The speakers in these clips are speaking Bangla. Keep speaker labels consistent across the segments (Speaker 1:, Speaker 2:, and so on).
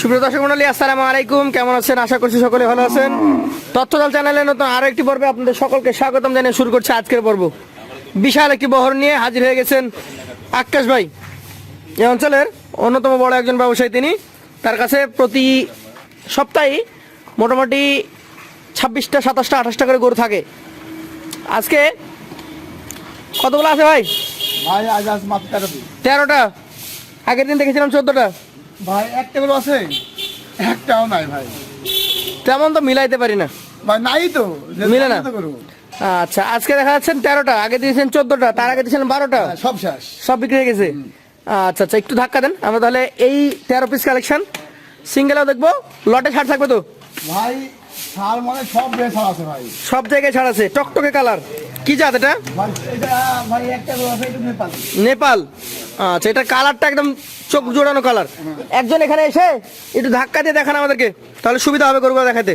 Speaker 1: সুপ্রিয় দর্শক মন্ডলী আসসালামু আলাইকুম। কেমন আছেন? আশা করছি সকলে ভালো আছেন। তথ্যদল চ্যানেলে নতুন আরও একটি পর্বে আপনাদের সকলকে স্বাগতম জানিয়ে শুরু করছে আজকের পর্ব। বিশাল একটি বহর নিয়ে হাজির হয়ে গেছেন আকাশ ভাই। এই অঞ্চলের অন্যতম বড় একজন ব্যবসায়ী তিনি। তার কাছে প্রতি সপ্তাহে মোটামুটি ছাব্বিশটা সাতাশটা আঠাশটা করে গরু থাকে। আজকে কতগুলো আছে ভাই?
Speaker 2: ভাই আজ আজ মাত্র তেরো
Speaker 1: তেরোটা? আগের দিন দেখেছিলাম চোদ্দোটা।
Speaker 2: ভাই একটা করে আছে? একটাও নাই ভাই।
Speaker 1: তেমন তো মিলাইতে পারি না।
Speaker 2: ভাই নাই তো।
Speaker 1: মিলে না? আচ্ছা আজকে দেখা যাচ্ছেন তেরোটা আগে দিয়েছেন চোদ্দটা তার আগে দিয়েছিলেন বারোটা।
Speaker 2: হ্যাঁ, সব শেষ।
Speaker 1: সব বিক্রি হয়ে গেছে? আচ্ছা আচ্ছা একটু ধাক্কা দেন। আমরা তাহলে এই তেরো পিস কালেকশন সিঙ্গেলও দেখব লটে ছাড় থাকবে তো?
Speaker 2: ভাই মানে সব আছে ভাই।
Speaker 1: সব জায়গায় ছাড় আছে। টকটকে কালার কি জাত এটা?
Speaker 2: নেপাল।
Speaker 1: আচ্ছা এটা কালারটা একদম চোখ জোড়ানো কালার একজন এখানে এসে একটু ধাক্কা দিয়ে দেখান আমাদেরকে তাহলে সুবিধা হবে গরুগুলো দেখাতে।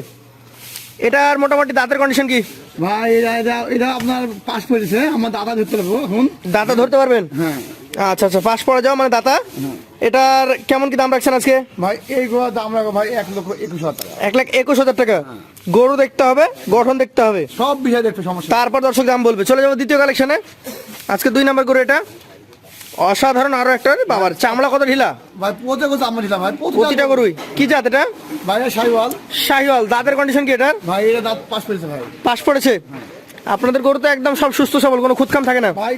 Speaker 1: এটার মোটামুটি দাঁতের কন্ডিশন কি?
Speaker 2: ভাই এটা এটা এটা আপনার পাস করেছে আমার দাদা ধরতে পারব এখন।
Speaker 1: দাঁতা ধরতে পারবেন?
Speaker 2: হ্যাঁ।
Speaker 1: আচ্ছা আচ্ছা পাশ পড়ে যাও মানে দাতা। এটার কেমন কি দাম রাখছেন আজকে?
Speaker 2: ভাই এই গোয়া দাম রাখো ভাই এক লক্ষ একুশ হাজার টাকা।
Speaker 1: এক লাখ একুশ হাজার টাকা। গরু দেখতে হবে গঠন দেখতে হবে।
Speaker 2: সব বিষয় দেখতে সমস্যা
Speaker 1: তারপর দর্শক দাম বলবে। চলে যাব দ্বিতীয় কালেকশনে আজকে দুই নাম্বার গরু এটা। অসাধারণ আরও একটা বাবার। চামড়া কত ঢিলা?
Speaker 2: ভাই পোতে কোথাও আমার দিলাম ভাই
Speaker 1: প্রতিটা গরুই। কি জাত এটা?
Speaker 2: ভাই সাইওয়াল
Speaker 1: শাহিওয়াল। দাঁতের কন্ডিশন কি এটার?
Speaker 2: ভাই এটা দাঁত পাস করেছে ভাই।
Speaker 1: পাশ পড়েছে? আপনাদের গরু তো একদম সব সুস্থ সবল কোনো খুদকাম থাকে না।
Speaker 2: ভাই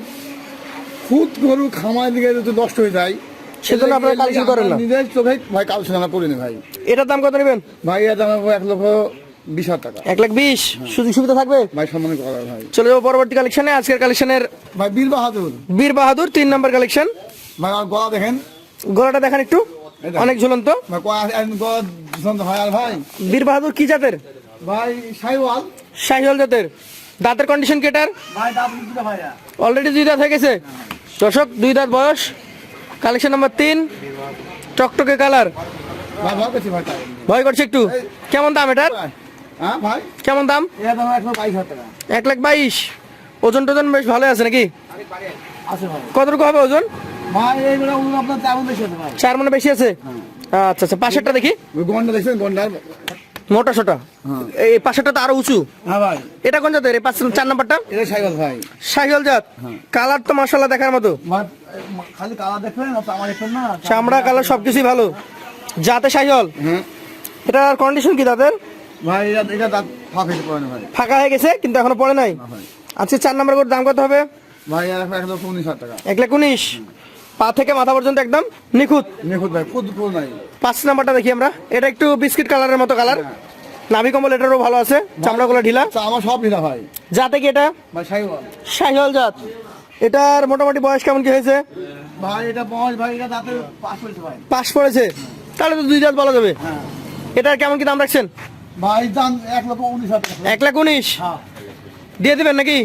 Speaker 2: খুদ গরু খামার দিকে যদি নষ্ট হয়ে যায়
Speaker 1: সেজন্য আপনারা কালেকশন করেন না।
Speaker 2: নিজের চোখে ভাই কালেকশন আমরা করিনি ভাই।
Speaker 1: এটার দাম কত নেবেন?
Speaker 2: ভাই এর দাম এক লক্ষ বিশ হাজার টাকা।
Speaker 1: এক লাখ বিশ? সুযোগ সুবিধা থাকবে?
Speaker 2: ভাই সম্মান করা ভাই
Speaker 1: চলে যাব পরবর্তী কালেকশনে আজকের কালেকশনের
Speaker 2: ভাই বীর বাহাদুর।
Speaker 1: বীর বাহাদুর তিন নম্বর কালেকশন
Speaker 2: ভাই গলা দেখেন।
Speaker 1: গলাটা দেখান একটু। অনেক ঝুলন্ত।
Speaker 2: হয়
Speaker 1: বীর বাহাদুর কি জাতের?
Speaker 2: ভাই
Speaker 1: শাহিওয়াল জাতের। দাঁতের কন্ডিশন কি এটার?
Speaker 2: ভাই দাম দুটো ভাইয়া।
Speaker 1: অলরেডি দুই দাঁত হয়ে গেছে? দর্শক দুই দাঁত বয়স। কালেকশন নাম্বার তিন টকটকে কালার। ভয় করছে একটু। কেমন দাম এটার?
Speaker 2: হ্যাঁ ভাই?
Speaker 1: কেমন দাম?
Speaker 2: এক
Speaker 1: লাখ বাইশ। ওজন টোজন বেশ ভালো আছে নাকি? কতটুকু হবে ওজন? চার মনে বেশি আছে আচ্ছা আচ্ছা পাশেরটা দেখি। মোটা সোটা।
Speaker 2: হ্যাঁ।
Speaker 1: এই পাশেরটা তো আরও উঁচু।
Speaker 2: হ্যাঁ
Speaker 1: এটা কোন জাতের? পাঁচ চার নাম্বারটা?
Speaker 2: সাইওয়াল
Speaker 1: জাত। কালার তো মাসাল্লাহ দেখার মতো। চামড়া কালার সবকিছুই ভালো। জাতে
Speaker 2: হ্যাঁ।
Speaker 1: এটার কন্ডিশন কি দাঁতের?
Speaker 2: ভাই এটা এটা দাঁত ফাঁক ভাই।
Speaker 1: হয়ে গেছে কিন্তু এখনও পড়ে নাই? আজকে চার নাম্বার করে দাম কত হবে?
Speaker 2: ভাই এক উনিশ হাজার টাকা।
Speaker 1: এক লাখ উনিশ? পা থেকে মাথা পর্যন্ত একদম নিখুঁত?
Speaker 2: নিখুঁত ভাই খুদ খুদ নাই।
Speaker 1: পাঁচ নাম্বারটা দেখি আমরা। এটা একটু বিস্কিট কালারের মতো কালার। নাভি কম্বল এটারও ভালো আছে। চামড়াগুলো ঢিলা।
Speaker 2: আমার সব নিলা ভাই।
Speaker 1: জাতে কি এটা? শাহিওয়াল। জাত। এটার মোটামুটি বয়স কেমন কি হয়েছে?
Speaker 2: ভাই এটা বয়স ভাই এটা দাঁতে পাস করেছে
Speaker 1: পাশ পড়েছে? তাহলে তো দুই জাত বলা যাবে।
Speaker 2: হ্যাঁ।
Speaker 1: এটার কেমন কি দাম রাখছেন?
Speaker 2: ভাই দাম এক লক্ষ উনিশ
Speaker 1: এক লাখ উনিশ?
Speaker 2: হ্যাঁ।
Speaker 1: দিয়ে দিবেন নাকি?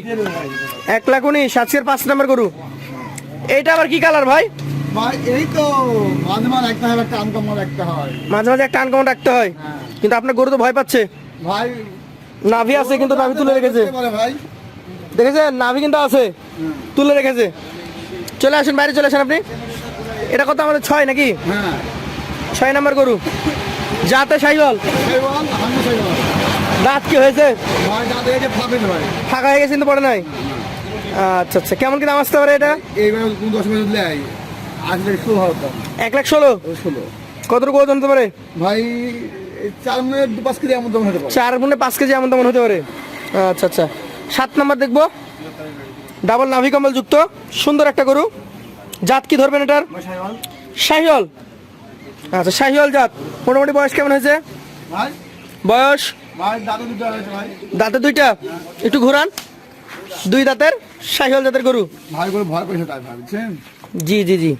Speaker 1: এক লাখ উনিশ আজকের পাঁচ নাম্বার গরু। এইটা আবার কি কালার ভাই?
Speaker 2: ভাই এই তো মাঝে মাঝে একটা হয় একটা আনকমন একটা হয়।
Speaker 1: মাঝে মাঝে একটা আনকমন রাখতে হয়।
Speaker 2: হ্যাঁ।
Speaker 1: কিন্তু আপনার গরু তো ভয় পাচ্ছে।
Speaker 2: ভাই
Speaker 1: নাভি আছে কিন্তু নাভি তুলে রেখেছে। দেখেছেন? নাভি কিন্তু আছে। তুলে রেখেছে। চলে আসেন বাইরে চলে আসেন আপনি। এটা কত? আমাদের ছয় নাকি?
Speaker 2: হ্যাঁ।
Speaker 1: ছয় নাম্বার গরু। যাতে সাইবল দাঁত কি হয়েছে?
Speaker 2: ফাঁকে
Speaker 1: হয়ে গেছে কিন্তু পড়ে নাই? আচ্ছা আচ্ছা। কেমন কি দাম আসতে পারে এটা?
Speaker 2: মিনিট
Speaker 1: এক লাখ ষোলো? কতটুকু ওজন হতে পারে?
Speaker 2: ভাই চার মিনিট পাঁচ কেজি এমন দাম হতে পারে।
Speaker 1: চার গুণে পাঁচ কেজি এমন তেমন হতে পারে। আচ্ছা আচ্ছা। সাত নাম্বার দেখব। ডাবল নাভি কম্বল যুক্ত। সুন্দর একটা গরু। জাত কি ধরবেন এটার?
Speaker 2: ভাই
Speaker 1: শাহিওয়াল আচ্ছা শাহিওয়াল জাত মোটামুটি বয়স কেমন হয়েছে? বয়স? দাঁতে দুইটা একটু ঘুরান। দুই দাঁতের শাহিওয়াল জাতের গরু। জি জি জি।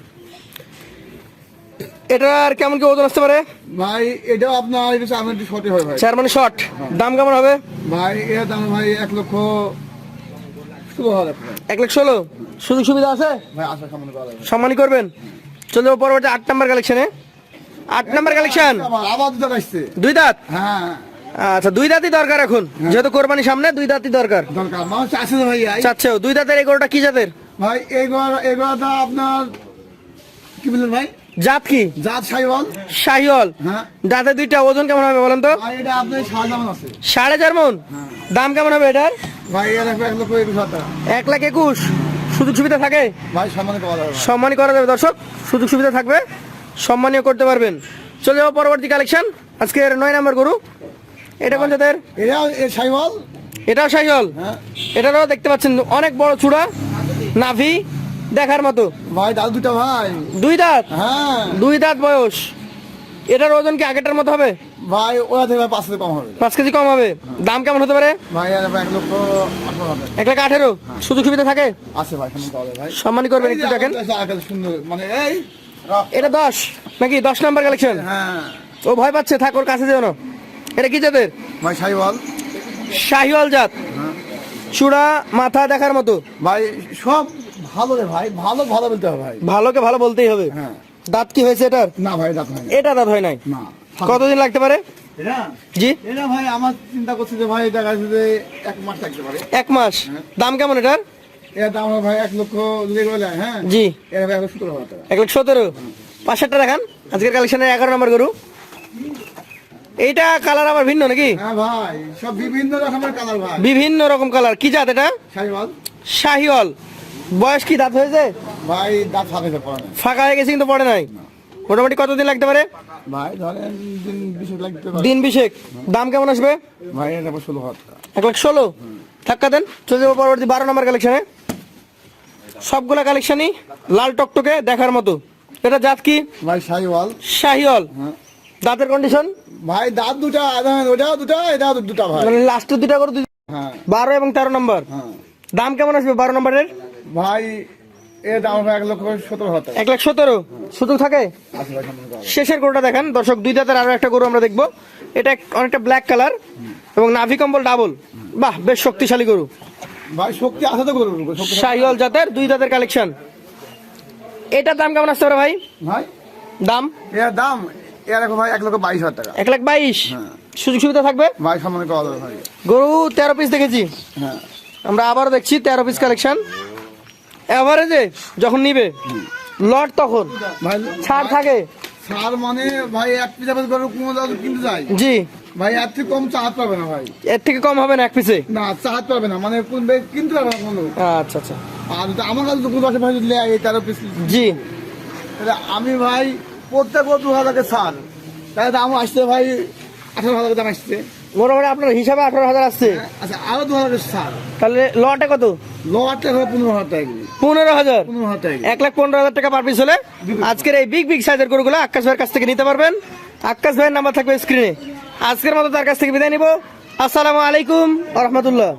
Speaker 1: এটার কেমন কি ওজন আসতে পারে?
Speaker 2: ভাই এটাও আপনার এটা চার ভাই।
Speaker 1: মানে শর্ট দাম কেমন হবে?
Speaker 2: ভাই এর দাম ভাই এক লক্ষ
Speaker 1: এক লাখ ষোলো? সুযোগ সুবিধা আছে? সম্মানই করবেন। চলে যাব পরবর্তী আট নাম্বার কালেকশনে আট নাম্বার কালেকশন
Speaker 2: আবার আবার আসছে।
Speaker 1: দুই দাঁত?
Speaker 2: হ্যাঁ।
Speaker 1: আচ্ছা দুই দাঁতই দরকার এখন। যেহেতু কোরবানি সামনে দুই দাঁতই দরকার।
Speaker 2: দরকার। মানুষ আছে ভাই
Speaker 1: চাচ্ছেও। দুই দাঁতের এই গরুটা কি জাতের?
Speaker 2: ভাই এগুলোটা আপনার কি বললেন ভাই?
Speaker 1: জাত কি?
Speaker 2: জাত সাইওয়াল।
Speaker 1: শাহিওল
Speaker 2: হ্যাঁ।
Speaker 1: দাঁতে দুইটা ওজন কেমন হবে বলেন তো?
Speaker 2: এটা আপনার
Speaker 1: সাড়ে চার মন
Speaker 2: হ্যাঁ।
Speaker 1: দাম কেমন হবে এটার?
Speaker 2: ভাই এক লক্ষ একুশ হাজার।
Speaker 1: এক লাখ একুশ। সুযোগ সুবিধা থাকে?
Speaker 2: ভাই সম্মানে যাবে।
Speaker 1: করা যাবে। দর্শক সুযোগ সুবিধা থাকবে। সম্মানীয় করতে পারবেন। চলে যাব পরবর্তী কালেকশন আজকের নয় নম্বর গরু। এটা কোন জাতের?
Speaker 2: এটা এ
Speaker 1: এটাও
Speaker 2: হ্যাঁ।
Speaker 1: এটারও দেখতে পাচ্ছেন অনেক বড় চূড়া নাভি দেখার মতো।
Speaker 2: ভাই দাদু দুটা ভাই।
Speaker 1: দুই দাঁত?
Speaker 2: হ্যাঁ।
Speaker 1: দুই দাঁত বয়স। এটার ওজন কি আগেরটার মতো হবে?
Speaker 2: ভাই ওরা থেকে পাঁচ থেকে কম হবে।
Speaker 1: পাঁচ কেজি কম হবে। দাম কেমন হতে পারে?
Speaker 2: ভাই এক লক্ষ
Speaker 1: এক লাখ আঠেরো? সুযোগ সুবিধা থাকে?
Speaker 2: আছে ভাই
Speaker 1: সম্মানই করবেন একটু দেখেন।
Speaker 2: মানে এই।
Speaker 1: এটা দশ। নাকি দশ নাম্বার কালেকশন
Speaker 2: হ্যাঁ।
Speaker 1: ও ভয় পাচ্ছে থাক ওর কাছে যেও না এটা কি জাতের?
Speaker 2: ভাই সাইওয়াল
Speaker 1: শাহিওয়াল জাত।
Speaker 2: হ্যাঁ।
Speaker 1: চূড়া মাথা দেখার মতো?
Speaker 2: ভাই সব ভালো রে ভাই ভালো ভালো বলতে হবে ভাই।
Speaker 1: ভালোকে ভালো বলতেই হবে।
Speaker 2: হ্যাঁ।
Speaker 1: দাঁত কি হয়েছে এটার?
Speaker 2: না ভাই দাঁত নাই
Speaker 1: এটা দাঁত হয় নাই।
Speaker 2: না।
Speaker 1: কতদিন লাগতে পারে?
Speaker 2: এটা?
Speaker 1: জি।
Speaker 2: এটা ভাই আমার চিন্তা করছি যে ভাই দেখা যাচ্ছে যে এক মাস থাকতে পারে।
Speaker 1: এক মাস। দাম কেমন এটার?
Speaker 2: দাম হবে ভাই এক লক্ষ যদি বলে হ্যাঁ?
Speaker 1: জি।
Speaker 2: ভাই সতেরো হাজার টাকা।
Speaker 1: এক সতেরো? দেখান। আজকের কালেকশনের এগারো নম্বর গরু। এইটা কালার আবার ভিন্ন নাকি?
Speaker 2: হ্যাঁ ভাই সব বিভিন্ন রকমের কালার ভাই।
Speaker 1: বিভিন্ন রকম কালার। কি জাত এটা? শাহিওয়াল। বয়স কি? দাঁত হয়েছে?
Speaker 2: ভাই দাঁত
Speaker 1: ফাঁকা হয়ে গেছে কিন্তু পড়ে নাই? মোটামুটি কতদিন লাগতে পারে?
Speaker 2: ভাই ধরেন দিন বিশ লাগতে পারে।
Speaker 1: দিন বিশেক। দাম কেমন আসবে?
Speaker 2: ভাই এটা ষোলো হাজার
Speaker 1: এক লাখ ষোলো? ধাক্কা দেন। চলে যাব পরবর্তী বারো নম্বর কালেকশনে। সবগুলা কালেকশনই লাল টকটকে দেখার মতো। এটা জাত কি?
Speaker 2: ভাই সাইওয়াল
Speaker 1: শাহিওল
Speaker 2: হ্যাঁ।
Speaker 1: দাঁতের কন্ডিশন
Speaker 2: ভাই দাঁত দুটা ওটাও দুটা এটাও দুটা ভাই।
Speaker 1: মানে লাস্টের দুটা করে দুই-
Speaker 2: হ্যাঁ।
Speaker 1: বারো এবং তেরো নম্বর?
Speaker 2: হ্যাঁ।
Speaker 1: দাম কেমন আসবে বারো নম্বরের?
Speaker 2: ভাই এর দাম এক লক্ষ সতেরো
Speaker 1: এক লাখ সতেরো? সুযোগ থাকে। শেষের গরুটা দেখেন। দর্শক দুই দাঁতের আরও একটা গরু আমরা দেখব। এটা অনেকটা ব্ল্যাক কালার এবং নাভি কম্বল ডাবল বাহ বেশ শক্তিশালী গরু।
Speaker 2: ভাই শক্তি আছে তো শক্তি
Speaker 1: শাহিওয়াল জাতের দুই দাঁতের কালেকশন এটার দাম কেমন আসতে পারে ভাই?
Speaker 2: ভাই?
Speaker 1: দাম?
Speaker 2: এর দাম এর ভাই এক লক্ষ বাইশ হাজার টাকা।
Speaker 1: এক লাখ বাইশ?
Speaker 2: হ্যাঁ।
Speaker 1: সুযোগ সুবিধা থাকবে?
Speaker 2: ভাই সম্মানে পাওয়া যাবে ভাই।
Speaker 1: গরু তেরো পিস দেখেছি।
Speaker 2: হ্যাঁ।
Speaker 1: আমরা আবারও দেখছি তেরো পিস কালেকশন এভারেজে যখন নিবে লট তখন।
Speaker 2: ভাই
Speaker 1: ছাড় থাকে।
Speaker 2: সার মানে ভাই এক পিস গরু কোনো কিনতে যায়।
Speaker 1: জি।
Speaker 2: ভাই এর থেকে কম চাহাত পাবে না ভাই।
Speaker 1: এর থেকে কম হবে না এক পিসে?
Speaker 2: না চাহাত পাবে না। মানে কোন কিনতে পারবে না কোনো।
Speaker 1: আচ্ছা আচ্ছা।
Speaker 2: আর আমার কাছে দুপুর দশে ভাই যদি লেয় এই তেরো পিস।
Speaker 1: জি।
Speaker 2: তাহলে আমি ভাই প্রত্যেক দু হাজারকে সার তাহলে দাম আসছে ভাই আঠারো হাজার দাম আসছে।
Speaker 1: মোটামুটি আপনার হিসাবে আঠারো হাজার আসছে?
Speaker 2: আচ্ছা আরও দু হাজার সার
Speaker 1: তাহলে লটে কত?
Speaker 2: লোয়ারটা হবে পনেরো হাজার টাকা
Speaker 1: পনেরো হাজার?
Speaker 2: পনেরো হাজার টাকা
Speaker 1: এক লাখ পনেরো হাজার টাকা পার পিস হলে আজকের এই বিগ বিগ সাইজের গরুগুলো আকাশ ভাইয়ের কাছ থেকে নিতে পারবেন। আকাশ ভাইয়ের নাম্বার থাকবে স্ক্রিনে আজকের মতো তার কাছ থেকে বিদায় নিব। আসসালামু আলাইকুম রহমতুল্লাহ।